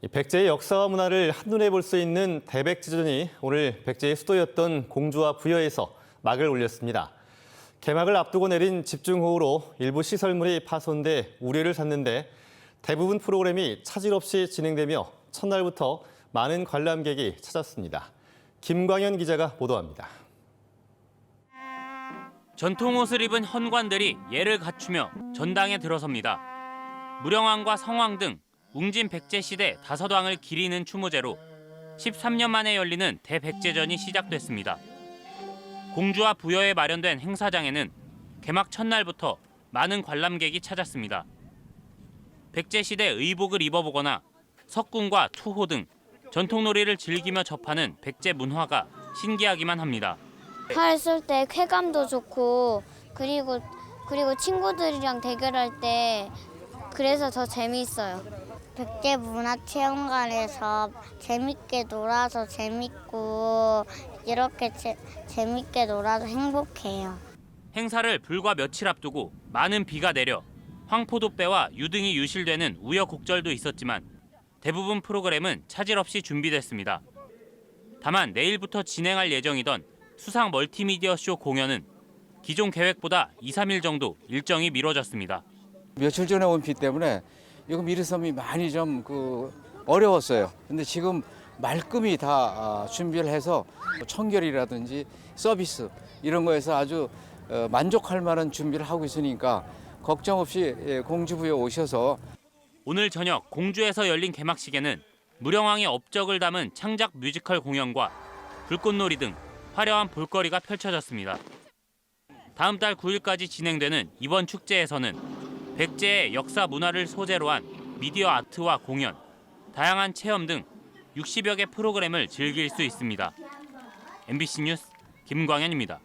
이 백제의 역사와 문화를 한눈에 볼 수 있는 대백제전이 오늘 백제의 수도였던 공주와 부여에서 막을 올렸습니다. 개막을 앞두고 내린 집중호우로 일부 시설물이 파손돼 우려를 샀는데 대부분 프로그램이 차질 없이 진행되며 첫날부터 많은 관람객이 찾았습니다. 김광현 기자가 보도합니다. 전통 옷을 입은 헌관들이 예를 갖추며 전당에 들어섭니다. 무령왕과 성왕 등 웅진 백제 시대 다섯 왕을 기리는 추모제로 13년 만에 열리는 대백제전이 시작됐습니다. 공주와 부여에 마련된 행사장에는 개막 첫날부터 많은 관람객이 찾았습니다. 백제 시대 의복을 입어보거나 석궁과 투호 등 전통놀이를 즐기며 접하는 백제 문화가 신기하기만 합니다. 팔 쓸 때 쾌감도 좋고 그리고 그리고 친구들이랑 대결할 때 그래서 더 재미있어요. 백제 문화체험관에서 재밌게 놀아서 재밌고 이렇게 재, 재밌게 놀아서 행복해요. 행사를 불과 며칠 앞두고 많은 비가 내려 황포도배와 유등이 유실되는 우여곡절도 있었지만 대부분 프로그램은 차질 없이 준비됐습니다. 다만 내일부터 진행할 예정이던 수상 멀티미디어 쇼 공연은 기존 계획보다 2, 3일 정도 일정이 미뤄졌습니다. 며칠 전에 온 비 때문에 이거 미르섬이 많이 좀 그 어려웠어요. 근데 지금 말끔히 다 아, 준비를 해서 뭐 청결이라든지 서비스 이런 거에서 아주 어, 만족할 만한 준비를 하고 있으니까 걱정 없이 예, 공주부에 오셔서 오늘 저녁 공주에서 열린 개막식에는 무령왕의 업적을 담은 창작 뮤지컬 공연과 불꽃놀이 등 화려한 볼거리가 펼쳐졌습니다. 다음 달 9일까지 진행되는 이번 축제에서는 백제의 역사 문화를 소재로 한 미디어 아트와 공연, 다양한 체험 등 60여 개 프로그램을 즐길 수 있습니다. MBC 뉴스 김광현입니다.